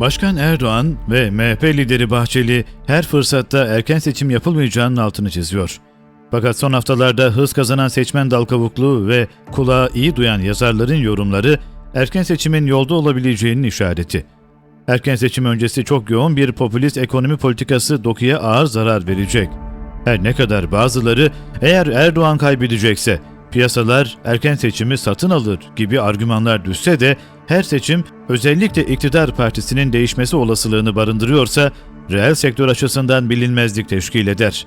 Başkan Erdoğan ve MHP lideri Bahçeli her fırsatta erken seçim yapılmayacağının altını çiziyor. Fakat son haftalarda hız kazanan seçmen dalkavukluğu ve kulağa iyi duyan yazarların yorumları erken seçimin yolda olabileceğinin işareti. Erken seçim öncesi çok yoğun bir popülist ekonomi politikası dokuya ağır zarar verecek. Her ne kadar bazıları eğer Erdoğan kaybedecekse piyasalar erken seçimi satın alır gibi argümanlar düşse de her seçim özellikle iktidar partisinin değişmesi olasılığını barındırıyorsa reel sektör açısından bilinmezlik teşkil eder.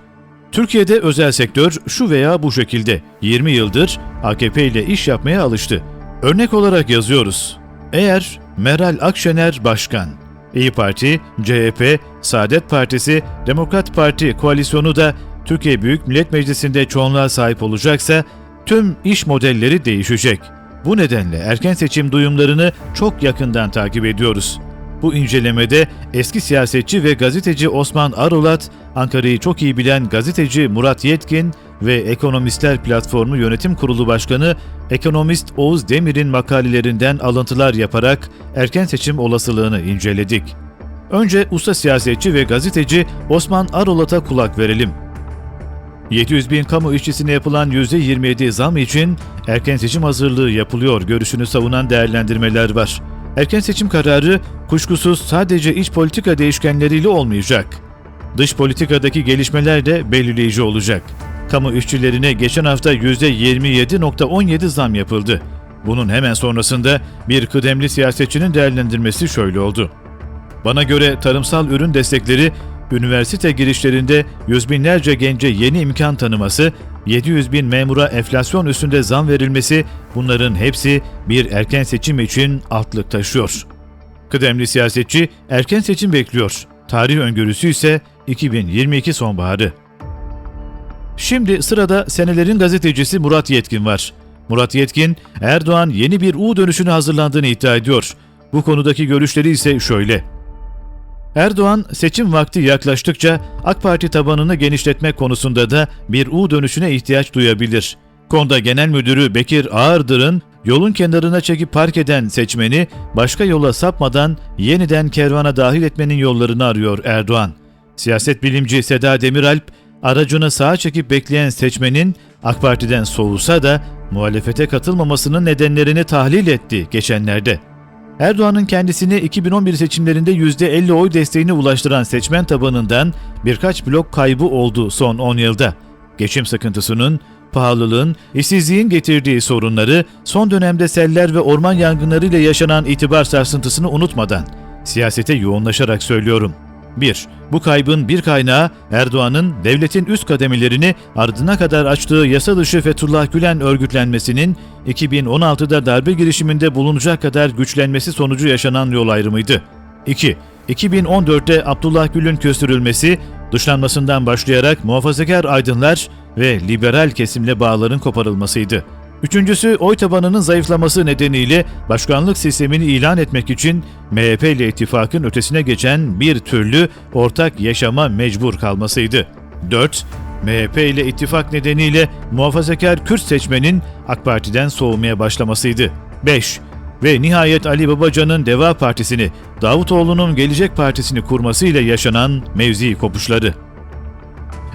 Türkiye'de özel sektör şu veya bu şekilde 20 yıldır AKP ile iş yapmaya alıştı. Örnek olarak yazıyoruz. Eğer Meral Akşener başkan, İyi Parti, CHP, Saadet Partisi, Demokrat Parti koalisyonu da Türkiye Büyük Millet Meclisi'nde çoğunluğa sahip olacaksa tüm iş modelleri değişecek. Bu nedenle erken seçim duyumlarını çok yakından takip ediyoruz. Bu incelemede eski siyasetçi ve gazeteci Osman Arulat, Ankara'yı çok iyi bilen gazeteci Murat Yetkin ve Ekonomistler Platformu Yönetim Kurulu Başkanı ekonomist Oğuz Demir'in makalelerinden alıntılar yaparak erken seçim olasılığını inceledik. Önce usta siyasetçi ve gazeteci Osman Arulat'a kulak verelim. 700 bin kamu işçisine yapılan %27 zam için erken seçim hazırlığı yapılıyor görüşünü savunan değerlendirmeler var. Erken seçim kararı kuşkusuz sadece iç politika değişkenleriyle olmayacak. Dış politikadaki gelişmeler de belirleyici olacak. Kamu işçilerine geçen hafta %27.17 zam yapıldı. Bunun hemen sonrasında bir kıdemli siyasetçinin değerlendirmesi şöyle oldu. Bana göre tarımsal ürün destekleri üniversite girişlerinde yüz binlerce gence yeni imkan tanıması, 700 bin memura enflasyon üstünde zam verilmesi bunların hepsi bir erken seçim için altlık taşıyor. Kıdemli siyasetçi erken seçim bekliyor. Tarih öngörüsü ise 2022 sonbaharı. Şimdi sırada senelerin gazetecisi Murat Yetkin var. Murat Yetkin, Erdoğan yeni bir U dönüşüne hazırlandığını iddia ediyor. Bu konudaki görüşleri ise şöyle. Erdoğan seçim vakti yaklaştıkça AK Parti tabanını genişletmek konusunda da bir U dönüşüne ihtiyaç duyabilir. Konda Genel Müdürü Bekir Ağırdır'ın yolun kenarına çekip park eden seçmeni başka yola sapmadan yeniden kervana dahil etmenin yollarını arıyor Erdoğan. Siyaset bilimci Seda Demiralp, aracını sağa çekip bekleyen seçmenin AK Parti'den soğusa da muhalefete katılmamasının nedenlerini tahlil etti geçenlerde. Erdoğan'ın kendisini 2011 seçimlerinde %50 oy desteğini ulaştıran seçmen tabanından birkaç blok kaybı oldu son 10 yılda. Geçim sıkıntısının, pahalılığın, işsizliğin getirdiği sorunları, son dönemde seller ve orman yangınlarıyla yaşanan itibar sarsıntısını unutmadan siyasete yoğunlaşarak söylüyorum. 1. Bu kaybın bir kaynağı Erdoğan'ın devletin üst kademelerini ardına kadar açtığı yasa dışı Fethullah Gülen örgütlenmesinin 2016'da darbe girişiminde bulunacak kadar güçlenmesi sonucu yaşanan yol ayrımıydı. 2. 2014'te Abdullah Gül'ün köstürülmesi, dışlanmasından başlayarak muhafazakar aydınlar ve liberal kesimle bağların koparılmasıydı. Üçüncüsü oy tabanının zayıflaması nedeniyle başkanlık sistemini ilan etmek için MHP ile ittifakın ötesine geçen bir türlü ortak yaşama mecbur kalmasıydı. 4. MHP ile ittifak nedeniyle muhafazakar Kürt seçmenin AK Parti'den soğumaya başlamasıydı. 5. Ve nihayet Ali Babacan'ın Deva Partisi'ni, Davutoğlu'nun Gelecek Partisi'ni kurmasıyla yaşanan mevzi kopuşları.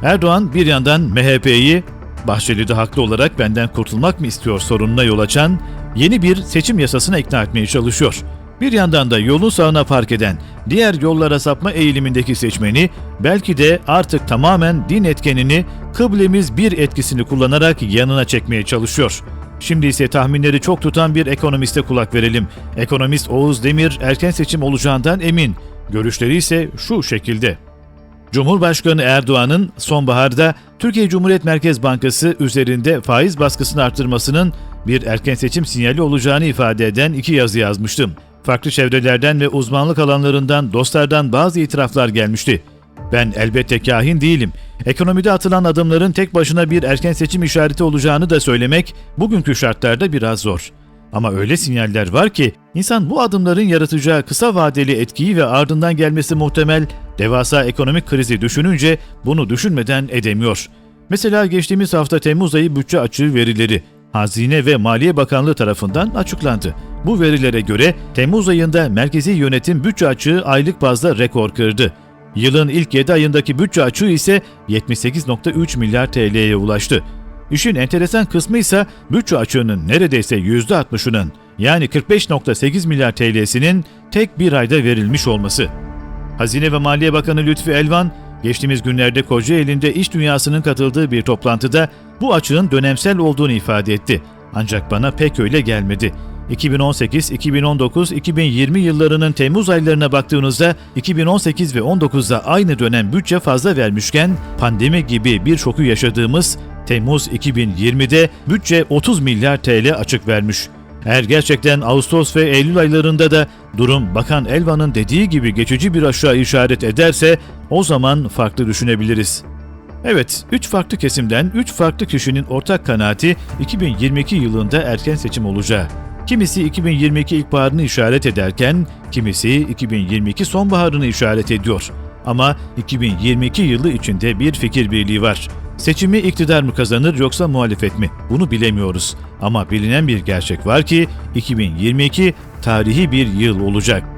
Erdoğan bir yandan MHP'yi Bahçeli haklı olarak benden kurtulmak mı istiyor sorununa yol açan yeni bir seçim yasasına ikna etmeye çalışıyor. Bir yandan da yolun sağına park eden, diğer yollara sapma eğilimindeki seçmeni belki de artık tamamen din etkenini kıblemiz bir etkisini kullanarak yanına çekmeye çalışıyor. Şimdi ise tahminleri çok tutan bir ekonomiste kulak verelim. Ekonomist Oğuz Demir erken seçim olacağından emin. Görüşleri ise şu şekilde. Cumhurbaşkanı Erdoğan'ın sonbaharda Türkiye Cumhuriyet Merkez Bankası üzerinde faiz baskısını arttırmasının bir erken seçim sinyali olacağını ifade eden iki yazı yazmıştım. Farklı çevrelerden ve uzmanlık alanlarından dostlardan bazı itiraflar gelmişti. Ben elbette kahin değilim. Ekonomide atılan adımların tek başına bir erken seçim işareti olacağını da söylemek bugünkü şartlarda biraz zor. Ama öyle sinyaller var ki insan bu adımların yaratacağı kısa vadeli etkiyi ve ardından gelmesi muhtemel devasa ekonomik krizi düşününce bunu düşünmeden edemiyor. Mesela geçtiğimiz hafta Temmuz ayı bütçe açığı verileri. Hazine ve Maliye Bakanlığı tarafından açıklandı. Bu verilere göre Temmuz ayında merkezi yönetim bütçe açığı aylık bazda rekor kırdı. Yılın ilk 7 ayındaki bütçe açığı ise 78.3 milyar TL'ye ulaştı. İşin enteresan kısmı ise bütçe açığının neredeyse %60'ının yani 45.8 milyar TL'sinin tek bir ayda verilmiş olması. Hazine ve Maliye Bakanı Lütfi Elvan, geçtiğimiz günlerde Kocaeli'nde iş dünyasının katıldığı bir toplantıda bu açığın dönemsel olduğunu ifade etti. Ancak bana pek öyle gelmedi. 2018, 2019, 2020 yıllarının Temmuz aylarına baktığınızda 2018 ve 19'da aynı dönem bütçe fazla vermişken pandemi gibi bir şoku yaşadığımız Temmuz 2020'de bütçe 30 milyar TL açık vermiş. Eğer gerçekten Ağustos ve Eylül aylarında da durum Bakan Elvan'ın dediği gibi geçici bir aşağı işaret ederse o zaman farklı düşünebiliriz. Evet, 3 farklı kesimden 3 farklı kişinin ortak kanaati 2022 yılında erken seçim olacağı. Kimisi 2022 ilkbaharını işaret ederken, kimisi 2022 sonbaharını işaret ediyor. Ama 2022 yılı içinde bir fikir birliği var. Seçimi iktidar mı kazanır yoksa muhalefet mi? Bunu bilemiyoruz. Ama bilinen bir gerçek var ki 2022 tarihi bir yıl olacak.